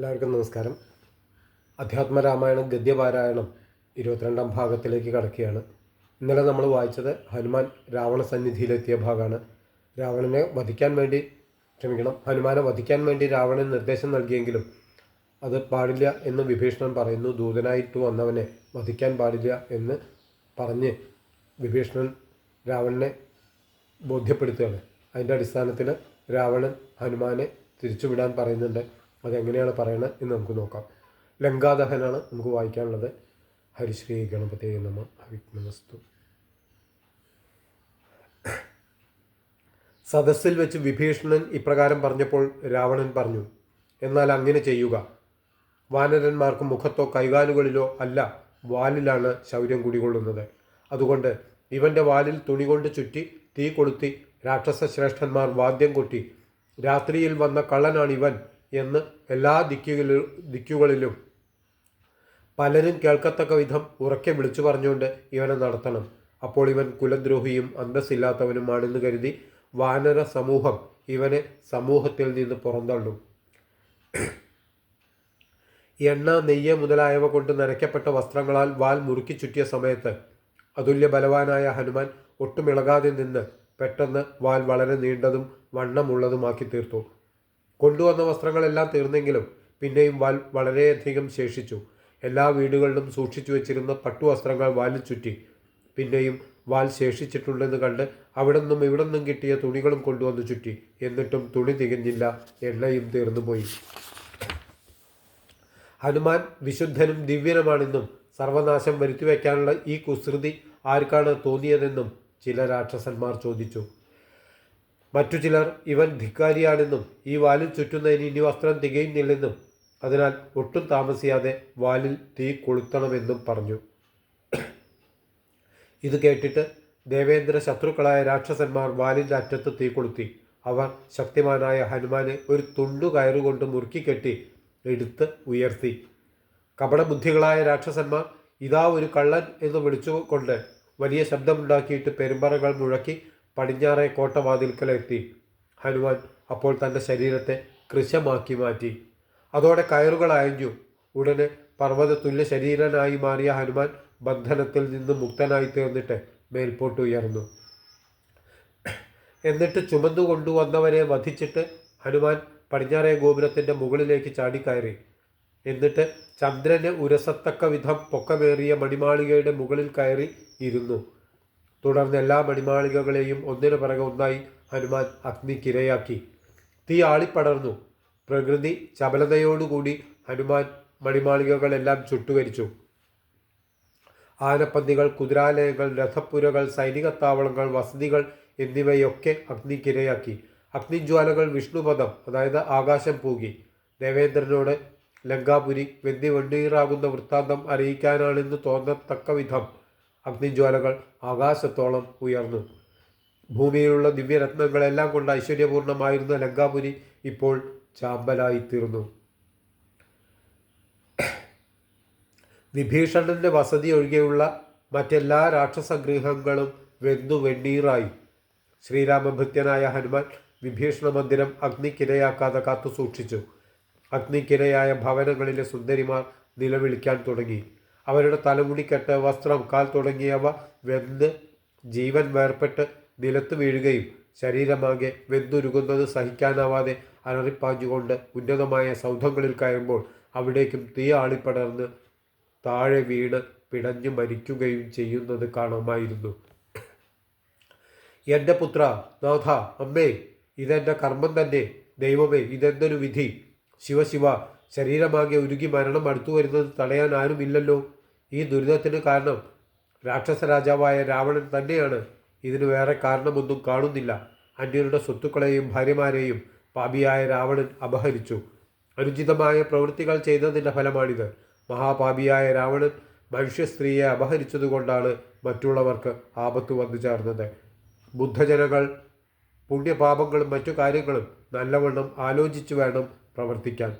എല്ലാവർക്കും നമസ്കാരം. അധ്യാത്മരാമായണം ഗദ്യപാരായണം ഇരുപത്തിരണ്ടാം ഭാഗത്തിലേക്ക് കടക്കുകയാണ്. ഇന്നലെ നമ്മൾ വായിച്ചത് ഹനുമാൻ രാവണ സന്നിധിയിലെത്തിയ ഭാഗമാണ്. രാവണനെ വധിക്കാൻ വേണ്ടി ക്ഷമിക്കണം ഹനുമാനെ വധിക്കാൻ വേണ്ടി രാവണൻ നിർദ്ദേശം നൽകിയെങ്കിലും അത് പാടില്ല എന്ന് വിഭീഷണൻ പറയുന്നു. ദൂതനായിട്ട് വന്നവനെ വധിക്കാൻ പാടില്ല എന്ന് പറഞ്ഞ് വിഭീഷണൻ രാവണനെ ബോധ്യപ്പെടുത്തുകയാണ്. അതിന്റെ അടിസ്ഥാനത്തിൽ രാവണൻ ഹനുമാനെ തിരിച്ചുവിടാൻ പറയുന്നുണ്ട്. അതെങ്ങനെയാണ് പറയുന്നത് എന്ന് നമുക്ക് നോക്കാം. ലങ്കാദഹനാണ് നമുക്ക് വായിക്കാനുള്ളത്. ഹരിശ്രീ ഗണപതി നമ. വിഘ്നവസ്തു സദസ്സിൽ വെച്ച് വിഭീഷണൻ ഇപ്രകാരം പറഞ്ഞപ്പോൾ രാവണൻ പറഞ്ഞു എന്നാൽ അങ്ങനെ ചെയ്യുക. വാനരന്മാർക്ക് മുഖത്തോ കൈകാലുകളിലോ അല്ല വാലിലാണ് ശൗര്യം കുടികൊള്ളുന്നത്. അതുകൊണ്ട് ഇവന്റെ വാലിൽ തുണി കൊണ്ട് ചുറ്റി തീ കൊളുത്തി രാക്ഷസ ശ്രേഷ്ഠന്മാർ വാദ്യം കൊട്ടി. രാത്രിയിൽ വന്ന കള്ളനാണ് ഇവൻ എന്ന് എല്ലാ ദിക്കുകളിലും ദിക്കുകളിലും പലരും കേൾക്കത്തക്ക വിധം ഉറക്കെ വിളിച്ചു പറഞ്ഞുകൊണ്ട് ഇവനെ നടത്തണം. അപ്പോൾ ഇവൻ കുലദ്രോഹിയും അന്തസ്സില്ലാത്തവനുമാണെന്ന് കരുതി വാനര സമൂഹം ഇവനെ സമൂഹത്തിൽ നിന്ന് പുറന്തള്ളും. എണ്ണ നെയ്യ് മുതലായവ കൊണ്ട് നനയ്ക്കപ്പെട്ട വസ്ത്രങ്ങളാൽ വാൽ മുറുക്കി ചുറ്റിയ സമയത്ത് അതുല്യ ബലവാനായ ഹനുമാൻ ഒട്ടുമിളകാതെ നിന്ന് പെട്ടെന്ന് വാൽ വളരെ നീണ്ടതും വണ്ണമുള്ളതുമാക്കി തീർത്തു. കൊണ്ടുവന്ന വസ്ത്രങ്ങളെല്ലാം തീർന്നെങ്കിലും പിന്നെയും വാൽ വളരെയധികം ശേഷിച്ചു. എല്ലാ വീടുകളിലും സൂക്ഷിച്ചു വെച്ചിരുന്ന പട്ടുവസ്ത്രങ്ങൾ വാലിൽ ചുറ്റി. പിന്നെയും വാൽ ശേഷിച്ചിട്ടുണ്ടെന്ന് കണ്ട് അവിടെ നിന്നും ഇവിടെ നിന്നും കിട്ടിയ തുണികളും കൊണ്ടുവന്ന് ചുറ്റി. എന്നിട്ടും തുണി തികഞ്ഞില്ല. എണ്ണയും തീർന്നുപോയി. ഹനുമാൻ വിശുദ്ധനും ദിവ്യനുമാണെന്നും സർവനാശം വരുത്തിവെക്കാനുള്ള ഈ കുസൃതി ആർക്കാണ് തോന്നിയതെന്നും ചില രാക്ഷസന്മാർ ചോദിച്ചു. മറ്റു ചിലർ ഇവൻ ധിക്കാരിയാണെന്നും ഈ വാലിൽ ചുറ്റുന്നതിന് ഇനി വസ്ത്രം തികയുന്നില്ലെന്നും അതിനാൽ ഒട്ടും താമസിയാതെ വാലിൽ തീ കൊളുത്തണമെന്നും പറഞ്ഞു. ഇത് കേട്ടിട്ട് ദേവേന്ദ്ര ശത്രുക്കളായ രാക്ഷസന്മാർ വാലിന്റെ അറ്റത്ത് തീ കൊളുത്തി. അവർ ശക്തിമാനായ ഹനുമാനെ ഒരു തുണ്ടു കയറുകൊണ്ട് മുറുക്കിക്കെട്ടി എടുത്ത് ഉയർത്തി. കപടബുദ്ധികളായ രാക്ഷസന്മാർ ഇതാ ഒരു കള്ളൻ എന്ന് വിളിച്ചുകൊണ്ട് വലിയ ശബ്ദമുണ്ടാക്കിയിട്ട് പെരുമ്പറകൾ മുഴക്കി പടിഞ്ഞാറേ കോട്ടവാതിൽക്കലെത്തി. ഹനുമാൻ അപ്പോൾ തന്റെ ശരീരത്തെ കൃശമാക്കി മാറ്റി. അതോടെ കയറുകൾ അയഞ്ഞു. ഉടനെ പർവത തുല്യ ശരീരനായി മാറിയ ഹനുമാൻ ബന്ധനത്തിൽ നിന്ന് മുക്തനായി തീർന്നിട്ട് മേൽപോട്ട് ഉയർന്നു. എന്നിട്ട് ചുമന്നു കൊണ്ടുവന്നവരെ വധിച്ചിട്ട് ഹനുമാൻ പടിഞ്ഞാറേ ഗോപുരത്തിന്റെ മുകളിലേക്ക് ചാടിക്കയറി. എന്നിട്ട് ചന്ദ്രന് ഉരസത്തക്ക വിധം പൊക്കമേറിയ മണിമാളികയുടെ മുകളിൽ കയറി ഇരുന്നു. തുടർന്ന് എല്ലാ മണിമാളികകളെയും ഒന്നിനു പിറകെ ഒന്നായി ഹനുമാൻ അഗ്നിക്കിരയാക്കി. തീ ആളിപ്പടർന്നു. പ്രകൃതി ചപലതയോടുകൂടി ഹനുമാൻ മണിമാളികകളെല്ലാം ചുട്ടുകരിച്ചു. ആനപ്പന്തികൾ കുതിരാലയങ്ങൾ രഥപ്പുരകൾ സൈനിക താവളങ്ങൾ വസതികൾ എന്നിവയൊക്കെ അഗ്നിക്കിരയാക്കി. അഗ്നിജ്വാലകൾ വിഷ്ണുപദം അതായത് ആകാശം പൂകി ദേവേന്ദ്രനോട് ലങ്കാപുരി വെന്തി വെണ്ണീറാകുന്ന വൃത്താന്തം അറിയിക്കാനാണെന്ന് തോന്നത്തക്ക വിധം അഗ്നിജ്വാലകൾ ആകാശത്തോളം ഉയർന്നു. ഭൂമിയിലുള്ള ദിവ്യരത്നങ്ങളെല്ലാം കൊണ്ട് ഐശ്വര്യപൂർണമായിരുന്ന ലങ്കാപുരി ഇപ്പോൾ ചാമ്പലായിത്തീർന്നു. വിഭീഷണന്റെ വസതി ഒഴികെയുള്ള മറ്റെല്ലാ രാക്ഷസഗൃഹങ്ങളും വെന്തു വെണ്ണീറായി. ശ്രീരാമഭൃത്യനായ ഹനുമാൻ വിഭീഷണ മന്ദിരം അഗ്നിക്കിരയാക്കാതെ കാത്തു സൂക്ഷിച്ചു അഗ്നിക്കിരയായ ഭവനങ്ങളിലെ സുന്ദരിമാർ നിലവിളിക്കാൻ തുടങ്ങി. അവരുടെ തലമുടിക്കെട്ട് വസ്ത്രം കാൽ തുടങ്ങിയവ വെന്ത് ജീവൻ വേർപെട്ട് നിലത്ത് വീഴുകയും ശരീരമാകെ വെന്തുരുകുന്നത് സഹിക്കാനാവാതെ അലറിപ്പാഞ്ഞുകൊണ്ട് ഉന്നതമായ സൗധങ്ങളിൽ കയറുമ്പോൾ അവിടേക്കും തീ ആളിപ്പടർന്ന് താഴെ വീണ് പിടഞ്ഞു മരിക്കുകയും ചെയ്യുന്നത് കാണാമായിരുന്നു. എന്റെ പുത്ര നാഥ അമ്മേ ഇതെന്റെ കർമ്മം തന്നെ. ദൈവമേ ഇതെന്തൊരു വിധി. ശിവശിവ ശരീരമാകെ ഉരുകി മരണം അടുത്തു വരുന്നത് തടയാൻ ആരുമില്ലല്ലോ. ഈ ദുരിതത്തിന് കാരണം രാക്ഷസ രാജാവായ രാവണൻ തന്നെയാണ്. ഇതിന് വേറെ കാരണമൊന്നും കാണുന്നില്ല. അന്യരുടെ സ്വത്തുക്കളെയും ഭാര്യമാരെയും പാപിയായ രാവണൻ അപഹരിച്ചു. അനുചിതമായ പ്രവൃത്തികൾ ചെയ്തതിന്റെ ഫലമാണിത്. മഹാപാപിയായ രാവണൻ മനുഷ്യ സ്ത്രീയെ അപഹരിച്ചതുകൊണ്ടാണ് മറ്റുള്ളവർക്ക് ആപത്ത് വന്നു ചേർന്നത്. ബുദ്ധജനങ്ങൾ പുണ്യപാപങ്ങളും മറ്റു കാര്യങ്ങളും നല്ലവണ്ണം ആലോചിച്ചു വേണം പ്രവർത്തിക്കാൻ.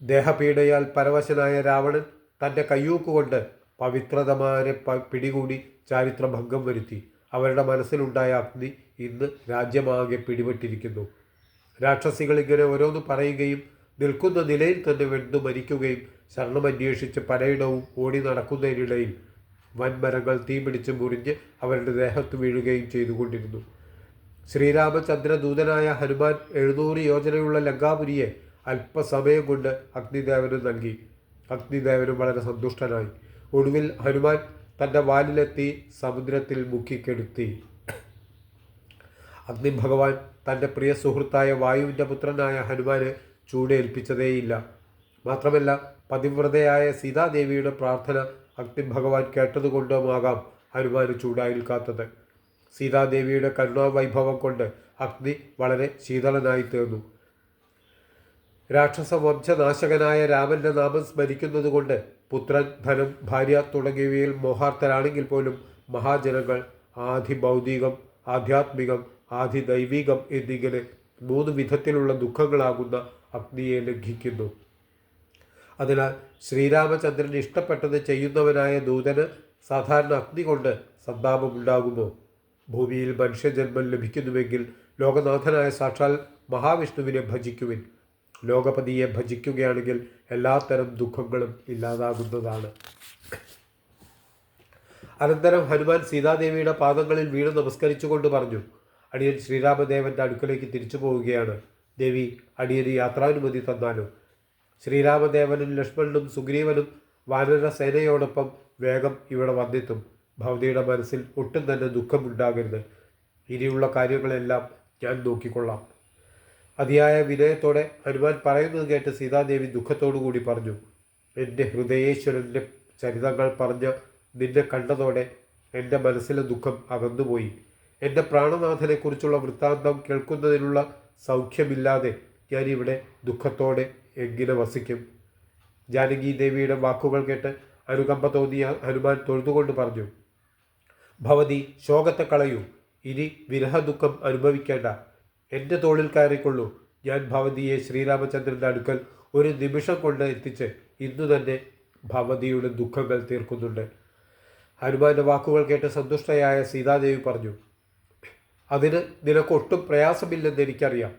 ദേഹപീഡയാൽ പരവശനായ രാവണൻ തന്റെ കയ്യൂക്കുകൊണ്ട് പവിത്രതമാരെ പിടികൂടി ചാരിത്രഭംഗം വരുത്തി. അവരുടെ മനസ്സിലുണ്ടായ അഗ്നി ഇന്ന് രാജ്യമാകെ പിടിപെട്ടിരിക്കുന്നു. രാക്ഷസികൾ ഇങ്ങനെ ഓരോന്ന് പറയുകയും നിൽക്കുന്ന നിലയിൽ തന്നെ വെന്തു മരിക്കുകയും ശരണമന്വേഷിച്ച് പലയിടവും ഓടി നടക്കുന്നതിനിടയിൽ വൻമരങ്ങൾ തീപിടിച്ച് മുറിഞ്ഞ് അവരുടെ ദേഹത്ത് വീഴുകയും ചെയ്തുകൊണ്ടിരുന്നു. ശ്രീരാമചന്ദ്രദൂതനായ ഹനുമാൻ എഴുന്നൂറ് യോജനയുള്ള ലങ്കാപുരിയെ അല്പസമയം കൊണ്ട് അഗ്നിദേവനും നൽകി. അഗ്നിദേവനും വളരെ സന്തുഷ്ടനായി. ഒടുവിൽ ഹനുമാൻ തന്റെ വാലിലെത്തി സമുദ്രത്തിൽ മുക്കിക്കെടുത്തി. അഗ്നി ഭഗവാൻ തന്റെ പ്രിയ സുഹൃത്തായ വായുവിന്റെ പുത്രനായ ഹനുമാന് ചൂടേൽപ്പിച്ചതേയില്ല. മാത്രമല്ല പതിവ്രതയായ സീതാദേവിയുടെ പ്രാർത്ഥന അഗ്നി ഭഗവാൻ കേട്ടതുകൊണ്ടുമാകാം ഹനുമാന് ചൂടായിൽക്കാത്തത്. സീതാദേവിയുടെ കരുണാവൈഭവം കൊണ്ട് അഗ്നി വളരെ ശീതളനായി തീർന്നു രാക്ഷസ വംശനാശകനായ രാമന്റെ നാമം സ്മരിക്കുന്നതുകൊണ്ട് പുത്രൻ ധനം ഭാര്യ തുടങ്ങിയവയിൽ മോഹാർത്ഥരാണെങ്കിൽ പോലും മഹാജനങ്ങൾ ആധി ഭൗതികം ആധ്യാത്മികം ആധി ദൈവികം എന്നിങ്ങനെ മൂന്ന് വിധത്തിലുള്ള ദുഃഖങ്ങളാകുന്ന അഗ്നിയെ ലംഘിക്കുന്നു. അതിനാൽ ശ്രീരാമചന്ദ്രൻ ഇഷ്ടപ്പെട്ടത് ചെയ്യുന്നവനായ ദൂതന് സാധാരണ അഗ്നി കൊണ്ട് സന്താപമുണ്ടാകുമോ ഭൂമിയിൽ മനുഷ്യജന്മം ലഭിക്കുന്നുവെങ്കിൽ ലോകനാഥനായ സാക്ഷാൽ മഹാവിഷ്ണുവിനെ ഭജിക്കുവിൻ. ലോകപതിയെ ഭജിക്കുകയാണെങ്കിൽ എല്ലാത്തരം ദുഃഖങ്ങളും ഇല്ലാതാകുന്നതാണ്. അനന്തരം ഹനുമാൻ സീതാദേവിയുടെ പാദങ്ങളിൽ വീണ് നമസ്കരിച്ചുകൊണ്ട് പറഞ്ഞു അടിയൻ ശ്രീരാമദേവന്റെ അടുക്കലേക്ക് തിരിച്ചു പോവുകയാണ്. ദേവി അടിയന് യാത്രാനുമതി തന്നാലോ? ശ്രീരാമദേവനും ലക്ഷ്മണനും സുഗ്രീവനും വാനര സേനയോടൊപ്പം വേഗം ഇവിടെ വന്നെത്തും. ഭവതിയുടെ മനസ്സിൽ ഒട്ടും തന്നെ ദുഃഖമുണ്ടാകരുത്. ഇനിയുള്ള കാര്യങ്ങളെല്ലാം ഞാൻ നോക്കിക്കൊള്ളാം. അതിയായ വിനയത്തോടെ ഹനുമാൻ പറയുന്നത് കേട്ട് സീതാദേവി ദുഃഖത്തോടു കൂടി പറഞ്ഞു എന്റെ ഹൃദയേശ്വരന്റെ ചരിതങ്ങൾ പറഞ്ഞ് നിന്നെ കണ്ടതോടെ എന്റെ മനസ്സിലെ ദുഃഖം അകന്നുപോയി. എന്റെ പ്രാണനാഥനെക്കുറിച്ചുള്ള വൃത്താന്തം കേൾക്കുന്നതിനുള്ള സൗഖ്യമില്ലാതെ ഞാനിവിടെ ദുഃഖത്തോടെ എങ്ങനെ വസിക്കും? ജാനകി ദേവിയുടെ വാക്കുകൾ കേട്ട് അനുകമ്പ തോന്നിയ ഹനുമാൻ തൊഴുതുകൊണ്ട് പറഞ്ഞു ഭവതി ശോകത്തെ കളയൂ. ഇനി വിരഹ ദുഃഖം അനുഭവിക്കേണ്ട. എന്റെ തോളിൽ കയറിക്കൊള്ളൂ. ഞാൻ ഭവതിയെ ശ്രീരാമചന്ദ്രന്റെ അടുക്കൽ ഒരു നിമിഷം കൊണ്ട് എത്തിച്ച് ഇന്നു തന്നെ ഭവതിയുടെ ദുഃഖങ്ങൾ തീർക്കുന്നുണ്ട്. ഹനുമാന്റെ വാക്കുകൾ കേട്ട് സന്തുഷ്ടയായ സീതാദേവി പറഞ്ഞു അതിന് നിനക്കൊട്ടും പ്രയാസമില്ലെന്ന് എനിക്കറിയാം.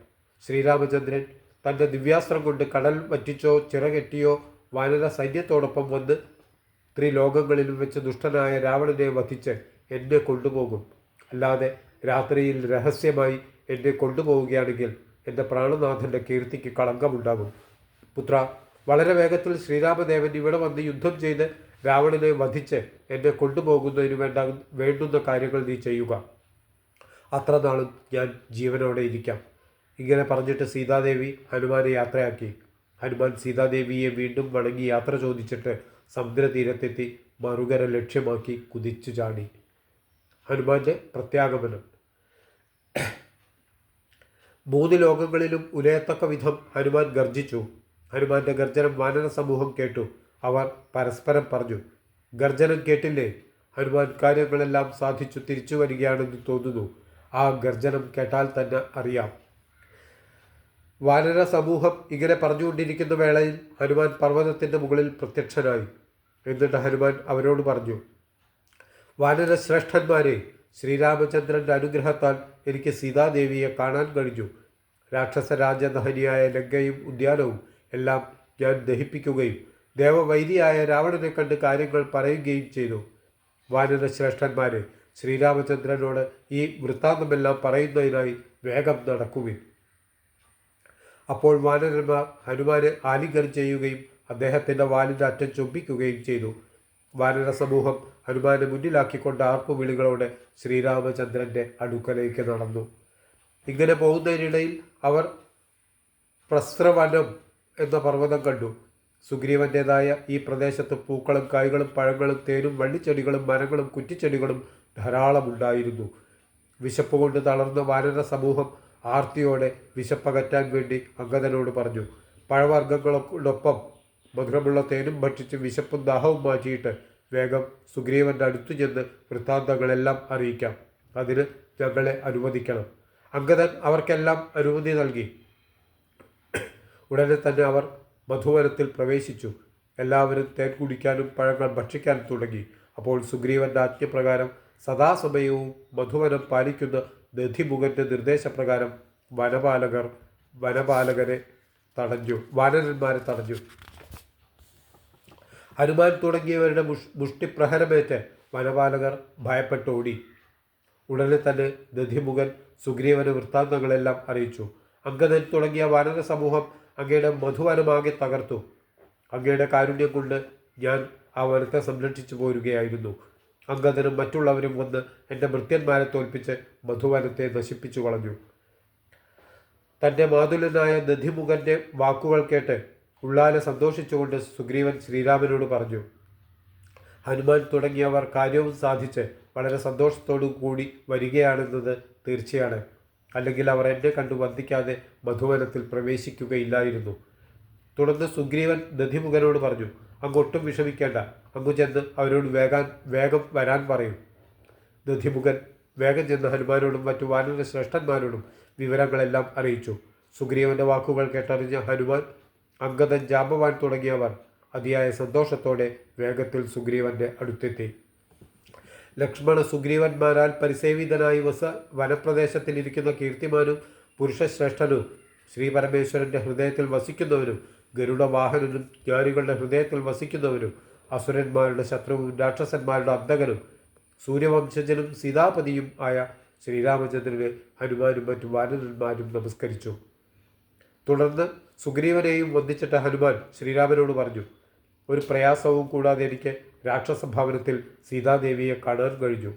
ശ്രീരാമചന്ദ്രൻ തന്റെ ദിവ്യാസ്ത്രം കൊണ്ട് കടൽ വറ്റിച്ചോ ചിറകെട്ടിയോ വാനര സൈന്യത്തോടൊപ്പം വന്ന് ത്രിലോകങ്ങളിലും വെച്ച് ദുഷ്ടനായ രാവണനെ വധിച്ച് എന്നെ കൊണ്ടുപോകും. അല്ലാതെ രാത്രിയിൽ രഹസ്യമായി എന്നെ കൊണ്ടുപോവുകയാണെങ്കിൽ എന്റെ പ്രാണനാഥന്റെ കീർത്തിക്ക് കളങ്കമുണ്ടാകും. പുത്ര വളരെ വേഗത്തിൽ ശ്രീരാമദേവൻ ഇവിടെ വന്ന് യുദ്ധം ചെയ്ത് രാവണനെ വധിച്ച് എന്നെ കൊണ്ടുപോകുന്നതിന് വേണ്ട വേണ്ടുന്ന കാര്യങ്ങൾ നീ ചെയ്യുക. അത്ര നാളും ഞാൻ ജീവനോടെ ഇരിക്കാം. ഇങ്ങനെ പറഞ്ഞിട്ട് സീതാദേവി ഹനുമാനെ യാത്രയാക്കി. ഹനുമാൻ സീതാദേവിയെ വീണ്ടും വണങ്ങി യാത്ര ചോദിച്ചിട്ട് സമുദ്രതീരത്തെത്തി മറുകര ലക്ഷ്യമാക്കി കുതിച്ചു ചാടി. ഹനുമാന്റെ പ്രത്യാഗമനം. മൂന്ന് ലോകങ്ങളിലും ഉലയത്തക്ക വിധം ഹനുമാൻ ഗർജിച്ചു. ഹനുമാന്റെ ഗർജനം വാനര സമൂഹം കേട്ടു. അവർ പരസ്പരം പറഞ്ഞു ഗർജനം കേട്ടില്ലേ? ഹനുമാൻ കാര്യങ്ങളെല്ലാം സാധിച്ചു തിരിച്ചു വരികയാണെന്ന് തോന്നുന്നു. ആ ഗർജനം കേട്ടാൽ തന്നെ അറിയാം. വാനര സമൂഹം ഇങ്ങനെ പറഞ്ഞുകൊണ്ടിരിക്കുന്ന വേളയിൽ ഹനുമാൻ പർവതത്തിന്റെ മുകളിൽ പ്രത്യക്ഷനായി. എന്നിട്ട് ഹനുമാൻ അവരോട് പറഞ്ഞു വാനര ശ്രേഷ്ഠന്മാരെ ശ്രീരാമചന്ദ്രന്റെ അനുഗ്രഹത്താൽ എനിക്ക് സീതാദേവിയെ കാണാൻ കഴിഞ്ഞു. രാക്ഷസ രാജദഹനിയായ ലങ്കയും ഉദ്യാനവും എല്ലാം ഞാൻ ദഹിപ്പിക്കുകയും ദേവവൈരിയായ രാവണനെ കണ്ട് കാര്യങ്ങൾ പറയുകയും ചെയ്തു. വാനര ശ്രേഷ്ഠന്മാരെ ശ്രീരാമചന്ദ്രനോട് ഈ വൃത്താന്തമെല്ലാം പറയുന്നതിനായി വേഗം നടക്കുവിൻ. അപ്പോൾ വാനരന്മാർ ഹനുമാനെ ആലിംഗനം ചെയ്യുകയും അദ്ദേഹത്തിന്റെ വാലിന്റെ അറ്റം ചുംബിക്കുകയും ചെയ്തു. വാനര സമൂഹം ഹനുമാനെ മുന്നിലാക്കിക്കൊണ്ട് ആർപ്പുവിളികളോടെ ശ്രീരാമചന്ദ്രന്റെ അടുക്കലേക്ക് നടന്നു. ഇങ്ങനെ പോകുന്നതിനിടയിൽ അവർ പ്രസ്രവനം എന്ന പർവതം കണ്ടു. സുഗ്രീവന്റേതായ ഈ പ്രദേശത്ത് പൂക്കളും കായ്കളും പഴങ്ങളും തേനും വള്ളിച്ചെടികളും മരങ്ങളും കുറ്റിച്ചെടികളും ധാരാളം ഉണ്ടായിരുന്നു വിശപ്പ് കൊണ്ട് തളർന്ന വാനര സമൂഹം ആർത്തിയോടെ വിശപ്പകറ്റാൻ വേണ്ടി അംഗതനോട് പറഞ്ഞു പഴവർഗങ്ങളോടൊപ്പം മധുരമുള്ള തേനും ഭക്ഷിച്ച് വിശപ്പും ദാഹവും മാറ്റിയിട്ട് വേഗം സുഗ്രീവന്റെ അടുത്തു ചെന്ന് വൃത്താന്തങ്ങളെല്ലാം അറിയിക്കാം. അതിന് ഞങ്ങളെ അനുവദിക്കണം. അംഗതൻ അവർക്കെല്ലാം അനുമതി നൽകി. ഉടനെ തന്നെ അവർ മധുവനത്തിൽ പ്രവേശിച്ചു. എല്ലാവരും തേൻ കുടിക്കാനും പഴങ്ങൾ ഭക്ഷിക്കാനും തുടങ്ങി. അപ്പോൾ സുഗ്രീവന്റെ ആജ്ഞപ്രകാരം സദാസമയവും മധുവനം പാലിക്കുന്ന ദധിമുഖന്റെ നിർദ്ദേശപ്രകാരം വനപാലകർ വനപാലകരെ തടഞ്ഞു വാനരന്മാരെ തടഞ്ഞു. ഹനുമാൻ തുടങ്ങിയവരുടെ മുഷ് മുഷ്ടിപ്രഹരമേറ്റ് വനപാലകർ ഭയപ്പെട്ടോടി. ഉടനെ തന്നെ ദധിമുഖൻ സുഗ്രീവന് വൃത്താന്തങ്ങളെല്ലാം അറിയിച്ചു. അങ്കദൻ തുടങ്ങിയ വാനര സമൂഹം അങ്ങയുടെ മധുവനമാകെ തകർത്തു. അങ്ങയുടെ കാരുണ്യം കൊണ്ട് ഞാൻ ആ വനത്തെ സംരക്ഷിച്ചു പോരുകയായിരുന്നു. അങ്കദനും മറ്റുള്ളവരും വന്ന് എന്റെ ഭൃത്യന്മാരെ തോൽപ്പിച്ച് മധുവനത്തെ നശിപ്പിച്ചു കളഞ്ഞു. തന്റെ മാതുലനായ ദധിമുഖന്റെ വാക്കുകൾ കേട്ട് ഉള്ളാലെ സന്തോഷിച്ചുകൊണ്ട് സുഗ്രീവൻ ശ്രീരാമനോട് പറഞ്ഞു ഹനുമാൻ തുടങ്ങിയവർ കാര്യവും സാധിച്ച് വളരെ സന്തോഷത്തോടു കൂടി വരികയാണെന്നത് തീർച്ചയാണ്. അല്ലെങ്കിൽ അവർ എന്നെ കണ്ടു വന്ദിക്കാതെ മധുവനത്തിൽ പ്രവേശിക്കുകയില്ലായിരുന്നു. തുടർന്ന് സുഗ്രീവൻ ദധിമുഖനോട് പറഞ്ഞു അങ്ങൊട്ടും വിഷമിക്കേണ്ട. അങ്ങു ചെന്ന് അവരോട് വേഗം വേഗം വരാൻ പറയും. ദധിമുഖൻ വേഗം ചെന്ന് ഹനുമാനോടും മറ്റു വാനര ശ്രേഷ്ഠന്മാരോടും വിവരങ്ങളെല്ലാം അറിയിച്ചു. സുഗ്രീവന്റെ വാക്കുകൾ കേട്ടറിഞ്ഞ ഹനുമാൻ അങ്കദൻ ജാമ്പവാൻ തുടങ്ങിയവർ അതിയായ സന്തോഷത്തോടെ വേഗത്തിൽ സുഗ്രീവന്റെ അടുത്തെത്തി. ലക്ഷ്മണ സുഗ്രീവന്മാരാൽ പരിസേവിതനായി വസ വനപ്രദേശത്തിൽ ഇരിക്കുന്ന കീർത്തിമാനും പുരുഷശ്രേഷ്ഠനും ശ്രീ പരമേശ്വരന്റെ ഹൃദയത്തിൽ വസിക്കുന്നവനും ഗരുഡവാഹനനും ജ്ഞാനികളുടെ ഹൃദയത്തിൽ വസിക്കുന്നവനും അസുരന്മാരുടെ ശത്രുവും രാക്ഷസന്മാരുടെ അന്തകനും സൂര്യവംശജനും സീതാപതിയും ആയ ശ്രീരാമചന്ദ്രന് ഹനുമാനും മറ്റു വാനരന്മാരും നമസ്കരിച്ചു. തുടർന്ന് സുഗ്രീവനെയും വന്ദിച്ചിട്ട് ഹനുമാൻ ശ്രീരാമനോട് പറഞ്ഞു ഒരു പ്രയാസവും കൂടാതെ എനിക്ക് രാക്ഷസ ഭവനത്തിൽ സീതാദേവിയെ കാണാൻ കഴിഞ്ഞു.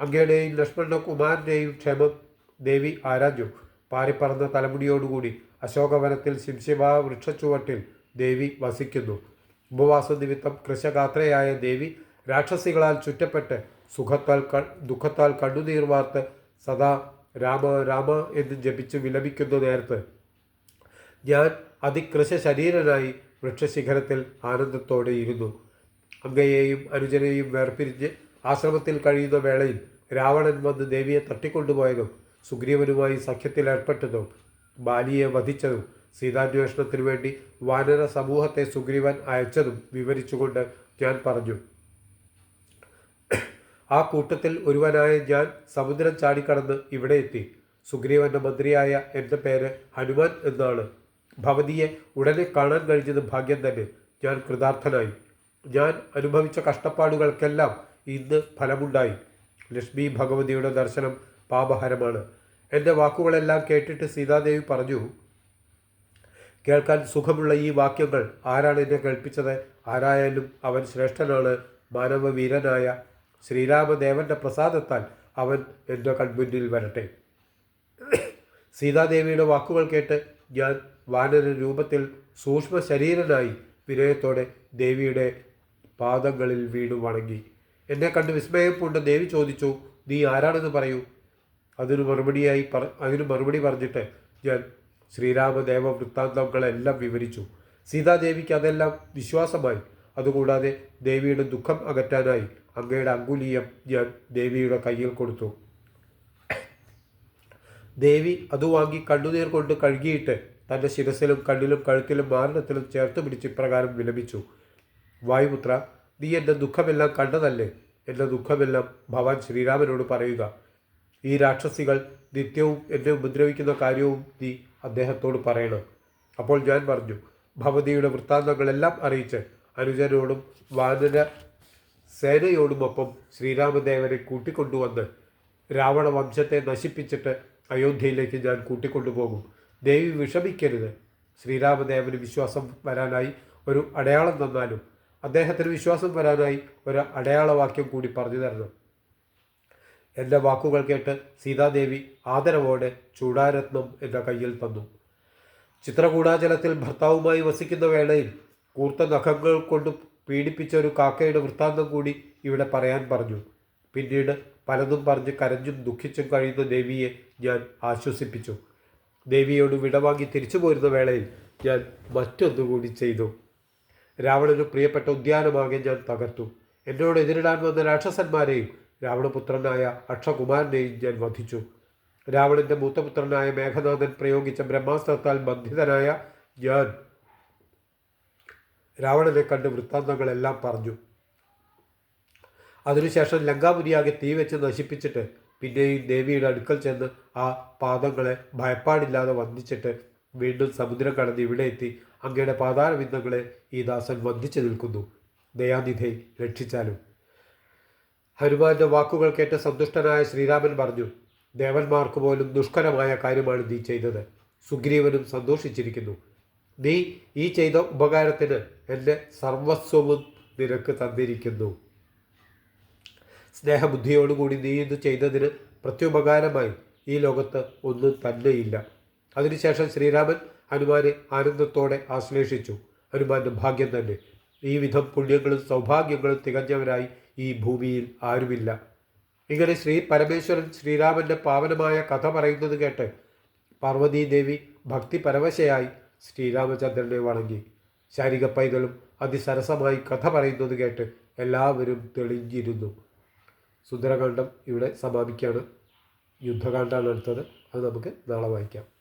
അങ്ങയുടെയും ലക്ഷ്മണ കുമാരന്റെയും ക്ഷേമം ദേവി ആരാഞ്ഞു. പാറിപ്പറന്ന തലമുടിയോടുകൂടി അശോകവനത്തിൽ ശിംശിവ വൃക്ഷച്ചുവട്ടിൽ ദേവി വസിക്കുന്നു. ഉപവാസ നിമിത്തം കൃശഗാത്രയായ ദേവി രാക്ഷസികളാൽ ചുറ്റപ്പെട്ട് സുഖത്താൽ ക ദുഃഖത്താൽ കണ്ണുനീർ വാർത്ത് സദാ രാമ രാമ എന്ന് ജപിച്ച് വിലപിക്കുന്ന നേരത്ത് ഞാൻ അതികൃശ ശരീരനായി വൃക്ഷശിഖരത്തിൽ ആനന്ദത്തോടെ ഇരുന്നു. അങ്ങയെയും അനുജനെയും വേർപിരിഞ്ഞ് ആശ്രമത്തിൽ കഴിയുന്ന വേളയിൽ രാവണൻ വന്ന് ദേവിയെ തട്ടിക്കൊണ്ടുപോയതും സുഗ്രീവനുമായി സഖ്യത്തിൽ ഏർപ്പെട്ടതും ബാലിയെ വധിച്ചതും സീതാന്വേഷണത്തിനു വേണ്ടി വാനര സമൂഹത്തെ സുഗ്രീവൻ അയച്ചതും വിവരിച്ചുകൊണ്ട് ഞാൻ പറഞ്ഞു. ആ കൂട്ടത്തിൽ ഒരുവനായ ഞാൻ സമുദ്രം ചാടിക്കടന്ന് ഇവിടെ എത്തി. സുഗ്രീവന്റെ മന്ത്രിയായ എന്റെ പേര് ഹനുമാൻ എന്നാണ്. ഭവതിയെ ഉടനെ കാണാൻ കഴിഞ്ഞത് ഭാഗ്യം തന്നെ. ഞാൻ കൃതാർത്ഥനായി. ഞാൻ അനുഭവിച്ച കഷ്ടപ്പാടുകൾക്കെല്ലാം ഇന്ന് ഫലമുണ്ടായി. ലക്ഷ്മി ഭഗവതിയുടെ ദർശനം പാപഹരമാണ്. എന്റെ വാക്കുകളെല്ലാം കേട്ടിട്ട് സീതാദേവി പറഞ്ഞു കേൾക്കാൻ സുഖമുള്ള ഈ വാക്യങ്ങൾ ആരാണ് എന്നെ കേൾപ്പിച്ചത്? ആരായാലും അവൻ ശ്രേഷ്ഠനാണ്. മാനവവീരനായ ശ്രീരാമദേവന്റെ പ്രസാദത്താൽ അവൻ എന്റെ കൺമുന്നിൽ വരട്ടെ. സീതാദേവിയുടെ വാക്കുകൾ കേട്ട് ഞാൻ വാനര രൂപത്തിൽ സൂക്ഷ്മ ശരീരനായി വിനയത്തോടെ ദേവിയുടെ പാദങ്ങളിൽ വീണു വണങ്ങി. എന്നെ കണ്ട് വിസ്മയം പൂണ്ട ദേവി ചോദിച്ചു നീ ആരാണെന്ന് പറയൂ? അതിനു മറുപടിയായി പറ അതിനു മറുപടി പറഞ്ഞിട്ട് ഞാൻ ശ്രീരാമദേവ വൃത്താന്തങ്ങളെല്ലാം വിവരിച്ചു. സീതാദേവിക്ക് അതെല്ലാം വിശ്വാസമായി. അതുകൂടാതെ ദേവിയുടെ ദുഃഖം അകറ്റാനായി അങ്ങയുടെ അങ്കുലീയം ഞാൻ ദേവിയുടെ കയ്യിൽ കൊടുത്തു. ദേവി അത് വാങ്ങി കണ്ണുനീർ കൊണ്ട് കഴുകിയിട്ട് തന്റെ ശിരസിലും കണ്ണിലും കഴുത്തിലും മാരണത്തിലും ചേർത്ത് പിടിച്ച് ഇപ്രകാരം വിലപിച്ചു. വായുപുത്ര നീ എന്റെ ദുഃഖമെല്ലാം കണ്ടതല്ലേ? എന്റെ ദുഃഖമെല്ലാം ഭവാൻ ശ്രീരാമനോട് പറയുക. ഈ രാക്ഷസികൾ നിത്യവും എന്നെ ഉപദ്രവിക്കുന്ന കാര്യവും നീ അദ്ദേഹത്തോട് പറയണം. അപ്പോൾ ഞാൻ പറഞ്ഞു ഭവതിയുടെ വൃത്താന്തങ്ങളെല്ലാം അറിയിച്ച് അനുജനോടും വാനര സേനയോടുമൊപ്പം ശ്രീരാമദേവനെ കൂട്ടിക്കൊണ്ടുവന്ന് രാവണ വംശത്തെ നശിപ്പിച്ചിട്ട് അയോധ്യയിലേക്ക് ഞാൻ കൂട്ടിക്കൊണ്ടുപോകും. ദേവി വിഷമിക്കരുത്. ശ്രീരാമദേവന് വിശ്വാസം വരാനായി ഒരു അടയാളം തന്നാലും അദ്ദേഹത്തിന് വിശ്വാസം വരാനായി ഒരു അടയാളവാക്യം കൂടി പറഞ്ഞു തരണം. എന്റെ വാക്കുകൾ കേട്ട് സീതാദേവി ആദരവോടെ ചൂടാരത്നം എന്റെ കയ്യിൽ തന്നു. ചിത്രകൂടാചലത്തിൽ ഭർത്താവുമായി വസിക്കുന്ന വേളയിൽ കൂർത്ത നഖങ്ങൾ കൊണ്ട് പീഡിപ്പിച്ച ഒരു കാക്കയുടെ വൃത്താന്തം കൂടി ഇവിടെ പറയാൻ പറഞ്ഞു. പിന്നീട് പലതും പറഞ്ഞ് കരഞ്ഞും ദുഃഖിച്ചും കഴിയുന്ന ദേവിയെ ഞാൻ ആശ്വസിപ്പിച്ചു. ദേവിയോട് വിടവാങ്ങി തിരിച്ചു പോരുന്ന വേളയിൽ ഞാൻ മറ്റൊന്നുകൂടി ചെയ്തു. രാവണന് പ്രിയപ്പെട്ട ഉദ്യാനമാകെ ഞാൻ തകർത്തു. എന്നോട് എതിരിടാൻ വന്ന രാക്ഷസന്മാരെയും രാവണപുത്രനായ അക്ഷകുമാരനെയും ഞാൻ വധിച്ചു. രാവണന്റെ മൂത്തപുത്രനായ മേഘനാഥൻ പ്രയോഗിച്ച ബ്രഹ്മാസ്ത്രത്താൽ ബന്ധിതനായ ഞാൻ രാവണനെ കണ്ട് വൃത്താന്തങ്ങളെല്ലാം പറഞ്ഞു. അതിനുശേഷം ലങ്കാപുരിയാകെ തീ വെച്ച് നശിപ്പിച്ചിട്ട് പിന്നെയും ദേവിയുടെ അടുക്കൽ ചെന്ന് ആ പാദങ്ങളെ ഭയപ്പാടില്ലാതെ വന്ദിച്ചിട്ട് വീണ്ടും സമുദ്രം കടന്ന് ഇവിടെ എത്തി. അങ്ങയുടെ പാതാരബിന്ദങ്ങളെ ഈ ദാസൻ വന്ദിച്ചു നിൽക്കുന്നു. ദയാനിധെ രക്ഷിച്ചാലും. ഹനുമാന്റെ വാക്കുകൾ കേട്ട് സന്തുഷ്ടനായ ശ്രീരാമൻ പറഞ്ഞു ദേവന്മാർക്ക് പോലും ദുഷ്കരമായ കാര്യമാണ് നീ ചെയ്തത്. സുഗ്രീവനും സന്തോഷിച്ചിരിക്കുന്നു. നീ ഈ ചെയ്ത ഉപകാരത്തിന് എന്റെ സർവസ്വവും നിനക്ക് തന്നിരിക്കുന്നു. സ്നേഹബുദ്ധിയോടുകൂടി നീ ഇത് ചെയ്തതിന് പ്രത്യുപകാരമായി ഈ ലോകത്ത് ഒന്നും തന്നെയില്ല. അതിനുശേഷം ശ്രീരാമൻ ഹനുമാനെ ആനന്ദത്തോടെ ആശ്ലേഷിച്ചു. ഹനുമാന്റെ ഭാഗ്യം തന്നെ. ഈ വിധം പുണ്യങ്ങളും സൗഭാഗ്യങ്ങളും തികഞ്ഞവരായി ഈ ഭൂമിയിൽ ആരുമില്ല. ഇങ്ങനെ ശ്രീ പരമേശ്വരൻ ശ്രീരാമന്റെ പാവനമായ കഥ പറയുന്നത് കേട്ട് പാർവതീദേവി ഭക്തി പരവശയായി ശ്രീരാമചന്ദ്രനെ വണങ്ങി. ശാരിക പൈതലും അതിസരസമായി കഥ പറയുന്നത് കേട്ട് എല്ലാവരും തെളിഞ്ഞിരുന്നു. സുന്ദരകാന്ഡം ഇവിടെ സമാപിക്കുകയാണ്. യുദ്ധകാന്ഡമാണ് അടുത്തത്. അത് നമുക്ക് നാളെ വായിക്കാം.